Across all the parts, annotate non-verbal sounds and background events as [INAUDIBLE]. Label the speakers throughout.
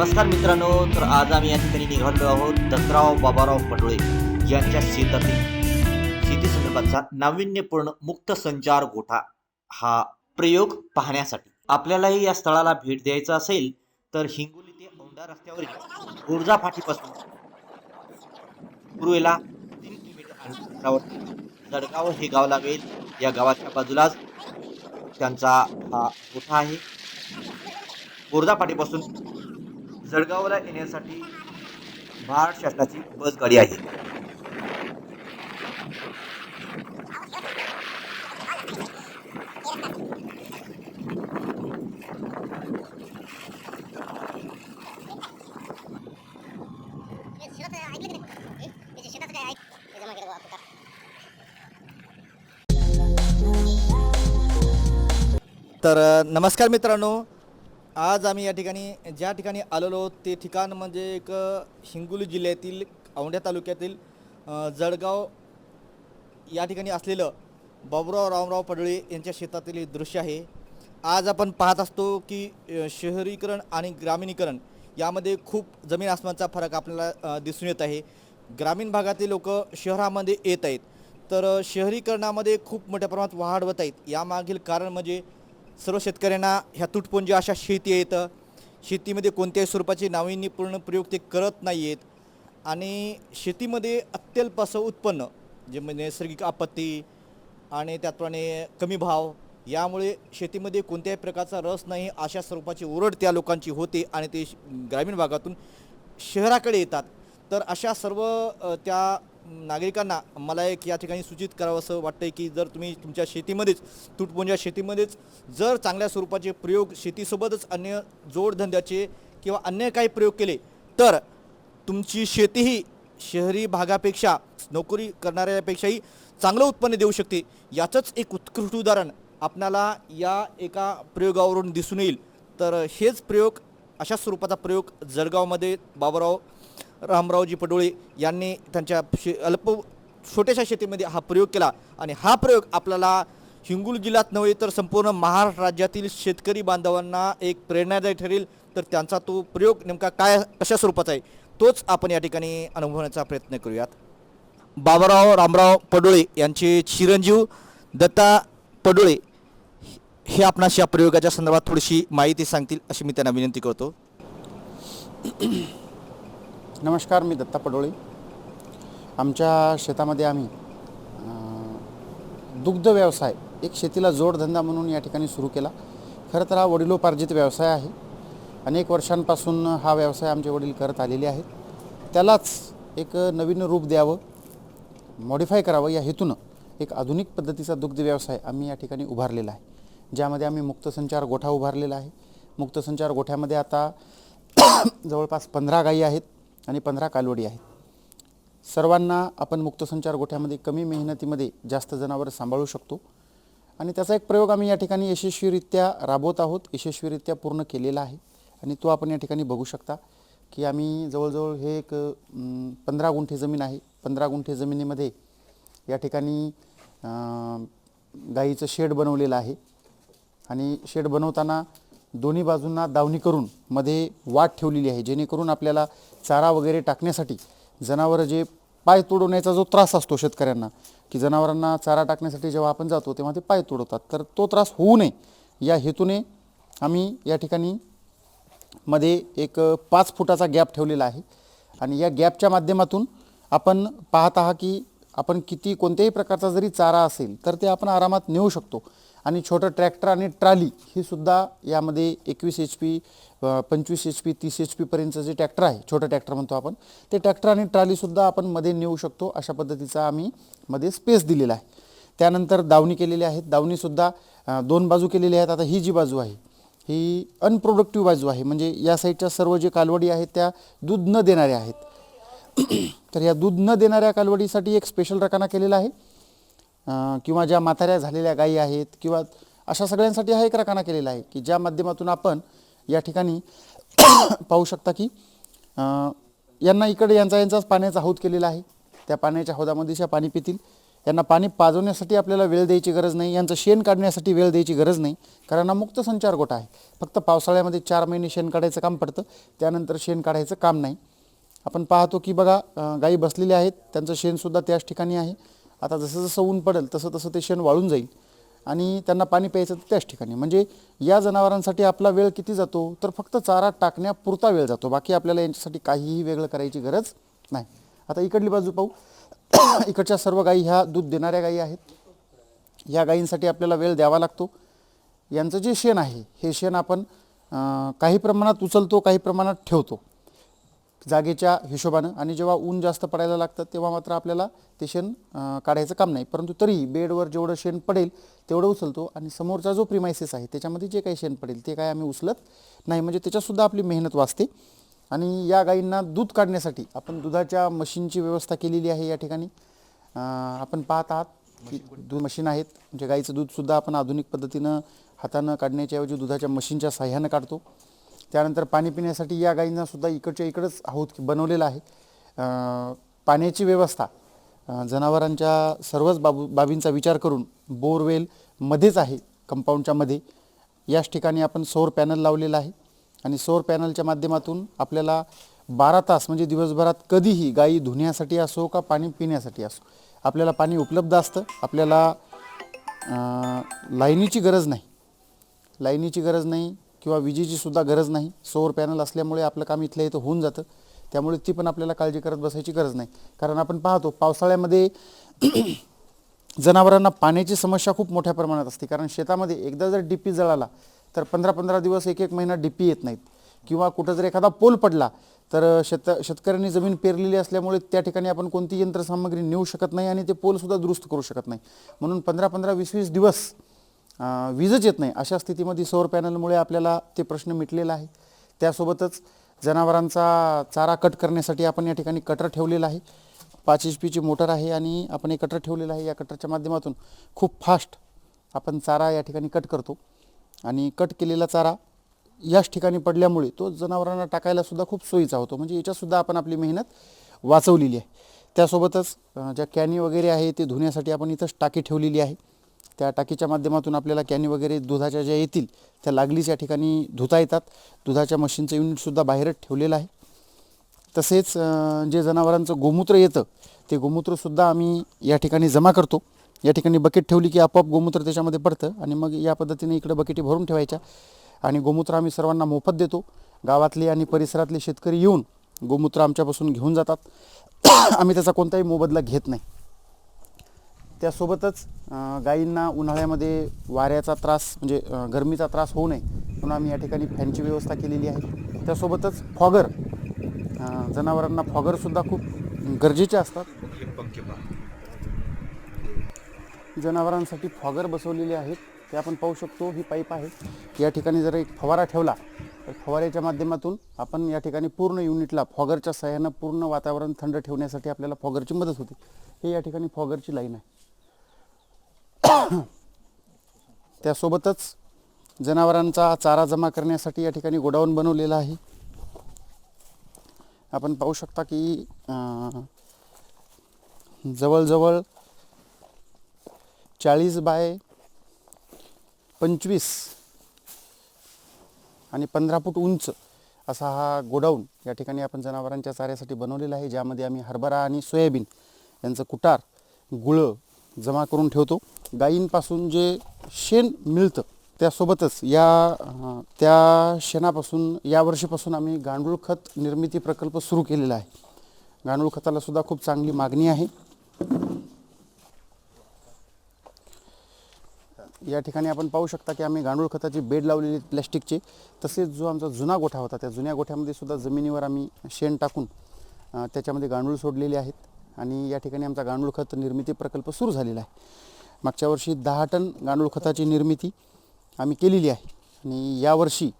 Speaker 1: नमस्कार मित्रांनो तर आज आम्ही या ठिकाणी निघालो आहोत दत्तराव बाबाराव पडोळे यांच्या शेतातील. शेती संदर्भातचा नाविन्यपूर्ण मुक्त संचार गोठा हा प्रयोग पाहण्यासाठी. आपल्यालाही या स्थळाला भेट द्यायचं असेल तर हिंगोली ते औंढा रस्त्यावरील गुर्जा फाटीपासून पूर्वेला तीन किलोमीटर जळगाव हे गाव लागेल. या गावाच्या बाजूलाच त्यांचा हा गोठा आहे. गुर्जा फाटीपासून जळगावला येण्यासाठी महाराष्ट्र शासनाची बस गाडी आहे.
Speaker 2: तर नमस्कार मित्रांनो. आज आम्ही या ठिकाणी ज्या ठिकाणी आलेलो ते ठिकाण म्हणजे एक हिंगोली जिल्ह्यातील औंढ्या तालुक्यातील जळगाव या ठिकाणी असलेलं बाबुराव रामराव पडळे यांच्या शेतातील हे दृश्य आहे. आज आपण पाहत असतो की शहरीकरण आणि ग्रामीणीकरण यामध्ये खूप जमीन आसमानचा फरक आपल्याला दिसून येत आहे. ग्रामीण भागातील लोक शहरामध्ये येत आहेत. तर शहरीकरणामध्ये खूप मोठ्या प्रमाणात वाढ होत आहेत यामागील कारण म्हणजे सर्व शेतकऱ्यांना ह्या तुटपुंजी अशा शेती येतं शेतीमध्ये कोणत्याही स्वरूपाचे नाविन्यपूर्ण प्रयोग ते करत नाही आहेत आणि शेतीमध्ये अत्यल्प असं उत्पन्न जे म्हणजे नैसर्गिक आपत्ती आणि त्याप्रमाणे कमी भाव यामुळे शेतीमध्ये कोणत्याही प्रकारचा रस नाही अशा स्वरूपाची ओरड त्या लोकांची होते आणि ते ग्रामीण भागातून शहराकडे येतात. तर अशा सर्व त्या नागरिकांना मला एक या ठिकाणी सूचित करावं असं वाटतं की जर तुम्ही तुमच्या शेतीमध्येच तुटपुंजा शेतीमध्येच जर चांगल्या स्वरूपाचे प्रयोग शेतीसोबतच अन्य जोडधंद्याचे किंवा अन्य काही प्रयोग केले तर तुमची शेतीही शहरी भागापेक्षा नोकरी करणाऱ्यापेक्षाही चांगलं उत्पन्न देऊ शकते. याचंच एक उत्कृष्ट उदाहरण आपणाला या एका प्रयोगावरून दिसून येईल. तर हेच प्रयोग अशा स्वरूपाचा प्रयोग जळगावमध्ये बाबाराव रामरावजी पडोळे यांनी त्यांच्या शे अल्प छोट्याशा शेतीमध्ये हा प्रयोग केला. आणि हा प्रयोग आपल्याला हिंगोली जिल्ह्यात नव्हे तर संपूर्ण महाराष्ट्र राज्यातील शेतकरी बांधवांना एक प्रेरणादायी ठरेल. तर त्यांचा तो प्रयोग नेमका काय कशा स्वरूपाचा आहे तोच आपण या ठिकाणी अनुभवण्याचा प्रयत्न करूयात. बाबाराव रामराव पडोळे यांचे चिरंजीव दत्ता पडोळे हे आपणास या प्रयोगाच्या संदर्भात थोडीशी माहिती सांगतील अशी मी त्यांना विनंती करतो.
Speaker 3: नमस्कार मी दत्ता पडोळे. आमच्या शेतामध्ये आम्ही दुग्ध व्यवसाय एक शेतीला जोडधंदा म्हणून या ठिकाणी सुरू केला. खरं तर हा वडिलोपार्जित व्यवसाय आहे. अनेक वर्षांपासून हा व्यवसाय आमचे वडील करत आलेले आहेत. त्यालाच एक नवीन रूप द्यावं मॉडिफाय करावं या हेतूनं एक आधुनिक पद्धतीचा दुग्ध व्यवसाय आम्ही या ठिकाणी उभारलेला आहे. ज्यामध्ये आम्ही मुक्तसंचार गोठा उभारलेला आहे. मुक्तसंचार गोठ्यामध्ये आता [COUGHS] जवळपास पंधरा गायी आहेत. आणि पंधरा कालवडी आहेत. सर्वांना आपण मुक्तसंचार गोठ्यामध्ये कमी मेहनतीमध्ये जास्त जनावरं सांभाळू शकतो. आणि त्याचा एक प्रयोग आम्ही या ठिकाणी यशस्वीरित्या राबवत आहोत यशस्वीरित्या पूर्ण केलेला आहे. आणि तो आपण या ठिकाणी बघू शकता की आम्ही जवळजवळ हे एक पंधरा गुंठे जमीन आहे. पंधरा गुंठे जमिनीमध्ये या ठिकाणी गाईचं शेड बनवलेलं आहे. आणि शेड बनवताना दोन्ही बाजूंना दावणी करून मध्ये वाट ठेवलेली आहे. जेणेकरून आपल्याला चारा वगैरे टाकण्यासाठी जनावरं जे पाय तुडवण्याचा जो त्रास असतो शेतकऱ्यांना की जनावरांना चारा टाकण्यासाठी जेव्हा आपण जातो तेव्हा ते पाय तुडवतात. तर तो त्रास होऊ नये. या हेतूने आम्ही या ठिकाणी मध्ये एक पाच फुटाचा गॅप ठेवलेला आहे. आणि या गॅपच्या माध्यमातून आपण पाहत आहात की आपण किती कोणत्याही प्रकारचा जरी चारा असेल तर ते आपण आरामात नेऊ शकतो. आणि छोटं ट्रॅक्टर आणि ट्राली ही सुद्धा यामध्ये एकवीस एच पी पंचवीस एच पी तीस एच पीपर्यंतचं जे ट्रॅक्टर आहे छोटं ट्रॅक्टर म्हणतो आपण ते ट्रॅक्टर आणि ट्रालीसुद्धा आपण मध्ये नेऊ शकतो. अशा पद्धतीचा आम्ही मध्ये स्पेस दिलेला आहे. त्यानंतर दावणी केलेली आहेत दावणीसुद्धा दोन बाजू केलेली आहेत. आता ही जी बाजू आहे ही अनप्रोडक्टिव्ह बाजू आहे. म्हणजे या साईडच्या सर्व जे कालवडी आहेत त्या दूध न देणाऱ्या आहेत. तर या दूध न देणाऱ्या कालवडीसाठी एक स्पेशल रकाना केलेला आहे. किंवा ज्या म्हाताऱ्या झालेल्या गायी आहेत किंवा अशा सगळ्यांसाठी हा एक रकाना केलेला आहे की ज्या माध्यमातून आपण या ठिकाणी [COUGHS] पाहू शकता की यांना इकडे यांचा यांचाच पाण्याचा हौद केलेला आहे. त्या पाण्याच्या हौदामध्ये ज्या पाणी पितील. यांना पाणी पाजवण्यासाठी आपल्याला वेळ द्यायची गरज नाही. यांचं शेण काढण्यासाठी वेळ द्यायची गरज नाही. कारण हा मुक्त संचार गोठा आहे. फक्त पावसाळ्यामध्ये चार महिने शेण काढायचं काम पडतं. त्यानंतर शेण काढायचं काम नाही. आपण पाहतो की बघा गाई गायी बसलेल्या आहेत. त्यांचं शेणसुद्धा त्याच ठिकाणी आहे. आता जसं जसं ऊन पडेल तसं तसं ते शेण वाळून जाईल. आणि त्यांना पाणी प्यायचं तर त्याच ठिकाणी. म्हणजे या जनावरांसाठी आपला वेळ किती जातो तर फक्त चारा टाकण्यापुरता वेळ जातो. बाकी आपल्याला यांच्यासाठी काहीही वेगळं करायची गरज नाही. आता इकडली बाजू पाहू. [COUGHS] इकडच्या सर्व गायी ह्या दूध देणाऱ्या गायी आहेत. या गायींसाठी आपल्याला वेळ द्यावा लागतो. यांचं जे शेण आहे हे शेण आपण काही प्रमाणात उचलतो काही प्रमाणात ठेवतो. जागेच्या हिशोबानं आणि जेव्हा ऊन जास्त पडायला लागतं तेव्हा मात्र आपल्याला ते शेण काढायचं काम नाही. परंतु तरीही बेडवर जेवढं शेण पडेल तेवढं उचलतो आणि समोरचा जो प्रिमायसेस आहे त्याच्यामध्ये जे काही शेण पडेल ते काय आम्ही उचलत नाही. म्हणजे त्याच्यातसुद्धा आपली मेहनत वाचते. आणि या गायींना दूध काढण्यासाठी आपण दुधाच्या मशीनची व्यवस्था केलेली आहे या ठिकाणी. आपण पाहत आहात की दूध मशीन आहेत. म्हणजे गाईचं दूधसुद्धा आपण आधुनिक पद्धतीनं हातानं काढण्याच्या ऐवजी दुधाच्या मशीनच्या साह्यानं काढतो. त्यानंतर पाणी पिण्यासाठी या गायींनासुद्धा इकडच्या इकडंच हौद बनवलेलं आहे. पाण्याची व्यवस्था जनावरांच्या सर्वच बाबू बाबींचा विचार करून बोरवेलमध्येच आहे कंपाऊंडच्या मध्ये. याच ठिकाणी आपण सौर पॅनल लावलेलं आहे आणि सौर पॅनलच्या माध्यमातून आपल्याला बारा तास म्हणजे दिवसभरात कधीही गायी धुण्यासाठी असो का पाणी पिण्यासाठी असो आपल्याला पाणी उपलब्ध असतं. आपल्याला लाईनीची गरज नाही. लाईनीची गरज नाही किंवा विजेची सुद्धा गरज नाही. सौर पॅनल असल्यामुळे आपलं काम इथल्या इथं होऊन जातं. त्यामुळे ती पण आपल्याला काळजी करत बसायची गरज नाही. कारण आपण पाहतो पावसाळ्यामध्ये [CLEARS THROAT] जनावरांना पाण्याची समस्या खूप मोठ्या प्रमाणात असते. कारण शेतामध्ये एकदा जर डीपी जळाला तर पंधरा पंधरा दिवस एक एक महिना डीपी येत नाहीत. किंवा कुठं जर एखादा पोल पडला तर शेत शेतकऱ्यांनी जमीन पेरलेली असल्यामुळे त्या ठिकाणी आपण कोणती यंत्रसामग्री नेऊ शकत नाही आणि ते पोलसुद्धा दुरुस्त करू शकत नाही. म्हणून पंधरा पंधरा वीस वीस दिवस वीजच येत नाही. अशा स्थितीमध्ये सौर पॅनलमुळे आपल्याला ते प्रश्न मिटलेला आहे त्यासोबतच जनावरांचा चारा कट करण्यासाठी आपण या ठिकाणी कटर ठेवलेला आहे. पाच एच पीची मोटर आहे आणि आपण एक कटर ठेवलेलं आहे. या कटरच्या माध्यमातून खूप फास्ट आपण चारा या ठिकाणी कट करतो. आणि कट केलेला चारा याच ठिकाणी पडल्यामुळे तो जनावरांना टाकायलासुद्धा खूप सोयीचा होतो. म्हणजे याच्यातसुद्धा आपण आपली मेहनत वाचवलेली आहे. त्यासोबतच ज्या कॅनी वगैरे आहे ते धुण्यासाठी आपण इथंच टाकी ठेवलेली आहे. त्या टाकीच्या माध्यमातून आपल्याला कॅनी वगैरे दुधाच्या ज्या येतील त्या लागलीच या ठिकाणी धुता येतात. दुधाच्या मशीनचं युनिटसुद्धा बाहेरच ठेवलेलं आहे. तसेच जे जनावरांचं गोमूत्र येतं ते गोमूत्रसुद्धा आम्ही या ठिकाणी जमा करतो. या ठिकाणी बकेट ठेवली की आपोआप गोमूत्र त्याच्यामध्ये पडतं आणि मग या पद्धतीने इकडं बकेटी भरून ठेवायच्या. आणि गोमूत्र आम्ही सर्वांना मोफत देतो. गावातले आणि परिसरातले शेतकरी येऊन गोमूत्र आमच्यापासून घेऊन जातात. [COUGHS] आम्ही त्याचा कोणताही मोबदला घेत नाही. त्यासोबतच गाईंना गायींना उन्हाळ्यामध्ये वाऱ्याचा त्रास म्हणजे गरमीचा त्रास होऊ नये. म्हणून आम्ही या ठिकाणी फॅनची व्यवस्था केलेली आहे. त्यासोबतच फॉगर जनावरांना फॉगरसुद्धा खूप गरजेचे असतात. जनावरांसाठी फॉगर बसवलेले आहेत. ते आपण पाहू शकतो ही पाईप आहे. या ठिकाणी जर एक फवारा ठेवला तर फवाऱ्याच्या माध्यमातून आपण या ठिकाणी पूर्ण युनिटला फॉगरच्या सहाय्यानं पूर्ण वातावरण थंड ठेवण्यासाठी आपल्याला फॉगरची मदत होते. हे या ठिकाणी फॉगरची लाईन आहे. त्यासोबतच जनावरांचा चारा जमा करण्यासाठी या ठिकाणी गोडाऊन बनवलेला आहे. आपण पाहू शकता की जवळजवळ चाळीस बाय पंचवीस आणि पंधरा फूट उंच असा हा गोडाऊन या ठिकाणी आपण जनावरांच्या चाऱ्यासाठी बनवलेला आहे ज्यामध्ये आम्ही हरभरा आणि सोयाबीन यांचं कुटार गुळं जमा करून ठेवतो. गायींपासून जे शेण मिळतं त्यासोबतच या त्या शेणापासून या वर्षीपासून आम्ही गांडूळ खत निर्मिती प्रकल्प सुरू केलेला आहे. गांडूळ खताला सुद्धा खूप चांगली मागणी आहे. या ठिकाणी आपण पाहू शकता की आम्ही गांडूळ खताची बेड लावलेली आहेत प्लॅस्टिकचे. तसेच जो आमचा जुना गोठा होता त्या जुन्या गोठ्यामध्ये सुद्धा जमिनीवर आम्ही शेण टाकून त्याच्यामध्ये गांडूळ सोडलेले आहेत. आणि या ठिकाणी आमचा गांडूळ खत निर्मिती प्रकल्प सुरू झालेला आहे. मागच्या वर्षी दहा टन गांडूळ खताची निर्मिती आम्ही केलेली आहे. आणि यावर्षी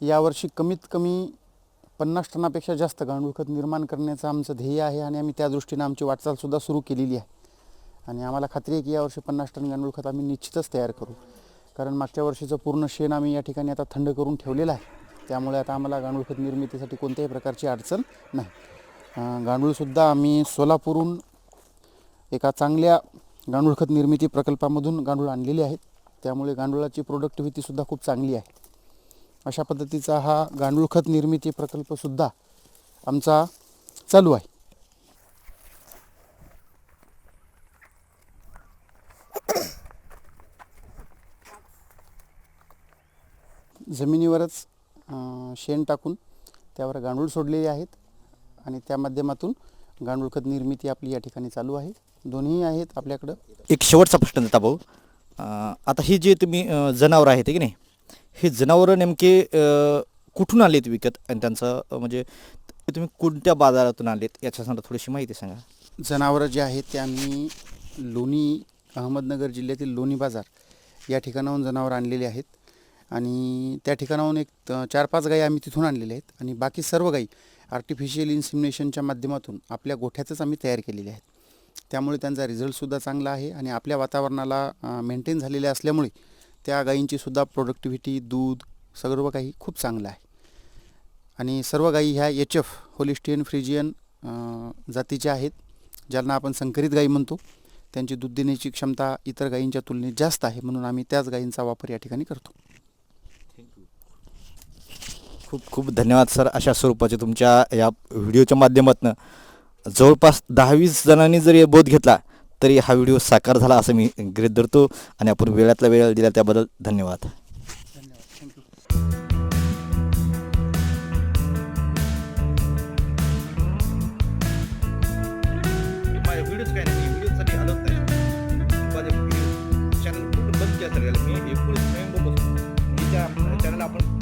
Speaker 3: यावर्षी कमीत कमी पन्नास टनापेक्षा जास्त गांडूळ खत निर्माण करण्याचं आमचं ध्येय आहे आणि आम्ही त्या दृष्टीनं आमची वाटचालसुद्धा सुरू केलेली आहे. आणि आम्हाला खात्री आहे की यावर्षी पन्नास टन गांडूळ खत आम्ही निश्चितच तयार करू. कारण मागच्या वर्षीचं पूर्ण शेण आम्ही या ठिकाणी आता थंड करून ठेवलेलं आहे. त्यामुळे आता आम्हाला गांडूळ खत निर्मितीसाठी कोणत्याही प्रकारची अडचण नाही. गांडूळसुद्धा आम्ही सोलापूरहून एका चांगल्या गांडूळ खत निर्मिती प्रकल्पामधून गांडूळ आणलेले आहेत त्यामुळे गांडुळाची प्रोडक्टिव्हिटीसुद्धा खूप चांगली आहे. अशा पद्धतीचा हा गांडूळ खत निर्मिती प्रकल्पसुद्धा आमचा चालू आहे. जमिनीवरच शेण टाकून त्यावर गांडूळ सोडलेले आहेत आणि त्या माध्यमातून गांडूळ खत निर्मिती आपली या ठिकाणी चालू आहे. दोन्ही आहेत आपल्याकडं.
Speaker 2: एक शेवटचा प्रश्न देता भाऊ. आता ही जे तुम्ही जनावरं आहेत की नाही? हे जनावरं नेमके कुठून आलेत विकत? आणि त्यांचं म्हणजे तुम्ही कोणत्या बाजारातून आलेत? याच्या संदर्भात थोडीशी माहिती सांगा.
Speaker 3: जनावरं जे आहेत ते आम्ही लोणी अहमदनगर जिल्ह्यातील लोणी बाजार या ठिकाणाहून जनावरं आणलेली आहेत. आणि त्या ठिकाणाहून एक चार पाच गायी आम्ही तिथून आणलेल्या आहेत. आणि बाकी सर्व गाई आर्टिफिशियल इन्सिमिनेशनच्या माध्यमातून आपल्या गोठ्यातच आम्ही तयार केलेल्या आहेत. त्यामुळे त्यांचा रिझल्टसुद्धा चांगला आहे आणि आपल्या वातावरणाला मेंटेन झालेल्या असल्यामुळे त्या गायींचीसुद्धा प्रोडक्टिव्हिटी दूध सर्व काही खूप चांगलं आहे. आणि सर्व गायी ह्या एच एफ होलिस्टियन फ्रिजियन जातीच्या आहेत. ज्यांना आपण संकरित गायी म्हणतो त्यांची दूध देण्याची क्षमता इतर गायींच्या तुलनेत जास्त आहे म्हणून आम्ही त्याच गायींचा वापर या ठिकाणी करतो.
Speaker 2: खूप खूप धन्यवाद सर अशा स्वरूपाचे तुमच्या या व्हिडिओच्या माध्यमातून. जवळपास दहावीस जणांनी जरी बोध घेतला तरी हा व्हिडिओ साकार झाला असं मी गृहित धरतो आणि आपण वेळातला वेळ दिला त्याबद्दल धन्यवाद. चॅनल आपण